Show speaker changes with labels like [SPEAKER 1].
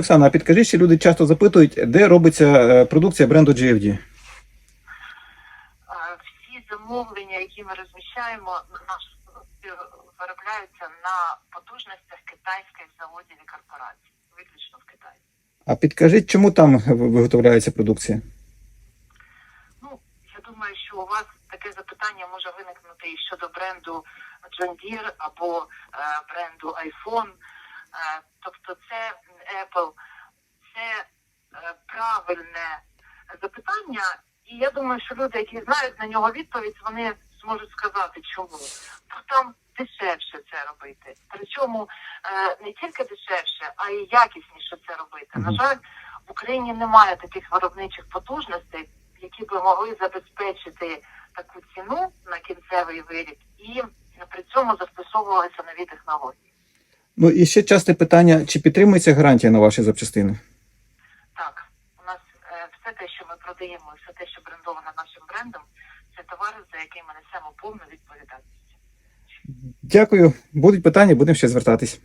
[SPEAKER 1] Оксана, а підкажи, ще люди часто запитують, де робиться е, продукція бренду GFD?
[SPEAKER 2] Е, Всі замовлення, які ми розміщаємо на нашу продукцію, виробляються на потужностях китайських заводів і корпорацій, виключно в Китаї.
[SPEAKER 1] А підкажіть, чому там виготовляється продукція?
[SPEAKER 2] Ну, я думаю, що у вас таке запитання може виникнути і щодо бренду John Deere або е, бренду iPhone. Тобто це правильне запитання, і я думаю, що люди, які знають на нього відповідь, вони зможуть сказати, чому. Бо там дешевше це робити. Причому е, не тільки дешевше, а й якісніше це робити. На жаль, в Україні немає таких виробничих потужностей, які би могли забезпечити таку ціну на кінцевий виріб і при цьому застосовувалися нові технології.
[SPEAKER 1] Ну і ще часте питання, чи підтримується гарантія на ваші запчастини?
[SPEAKER 2] Все те, що ми продаємо, все те, що брендовано нашим брендом, це товари, за які ми несемо повну відповідальність.
[SPEAKER 1] Дякую. Будуть питання, будемо ще звертатись.